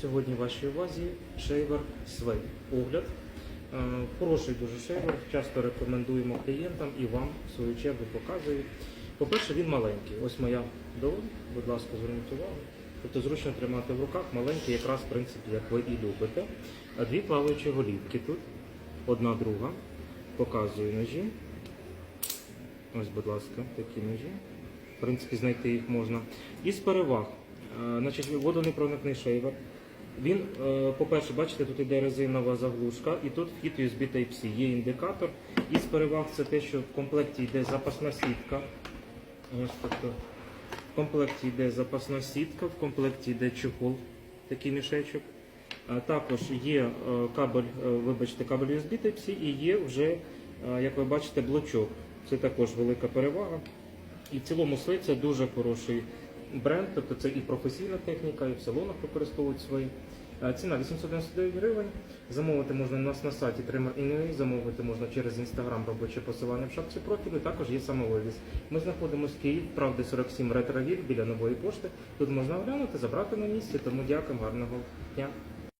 Сьогодні в вашій увазі шейвер Свей. Огляд. Е, Хороший дуже шейвер, часто рекомендуємо клієнтам і вам в свою чергу показую. По-перше, він маленький. Ось моя долонь, будь ласка, зверніть увагу. Тобто зручно тримати в руках, маленький, якраз в принципі, як ви і любите. А Дві плаваючі голівки тут, одна друга. Показую ножі. Ось, будь ласка, такі ножі. В принципі, знайти їх можна. Із переваг. Е, Значить, водонепроникний шейвер. Він, е, по-перше, бачите, тут іде резинова заглушка, і тут вхід USB Type-C. Є індикатор. Із переваг це те, що в комплекті йде запасна сітка. Ось тобто, в комплекті йде запасна сітка, в комплекті йде чехол, такий мішечок. А Також є е, кабель, е, вибачте, кабель USB Type-C і є вже, е, як ви бачите, блочок. Це також велика перевага. І в цілому свей це дуже хороший бренд, тобто це і професійна техніка, і в салонах використовують свої. Е, Ціна 899 гривень. Замовити можна у нас на сайті Trimmer.ua, замовити можна через інстаграм робоче посилання в шапці профілю. Також є самовивіз. Ми знаходимося в Київ, правди 47 ретровіль біля нової пошти. Тут можна оглянути, забрати на місці. Тому дякую, гарного дня.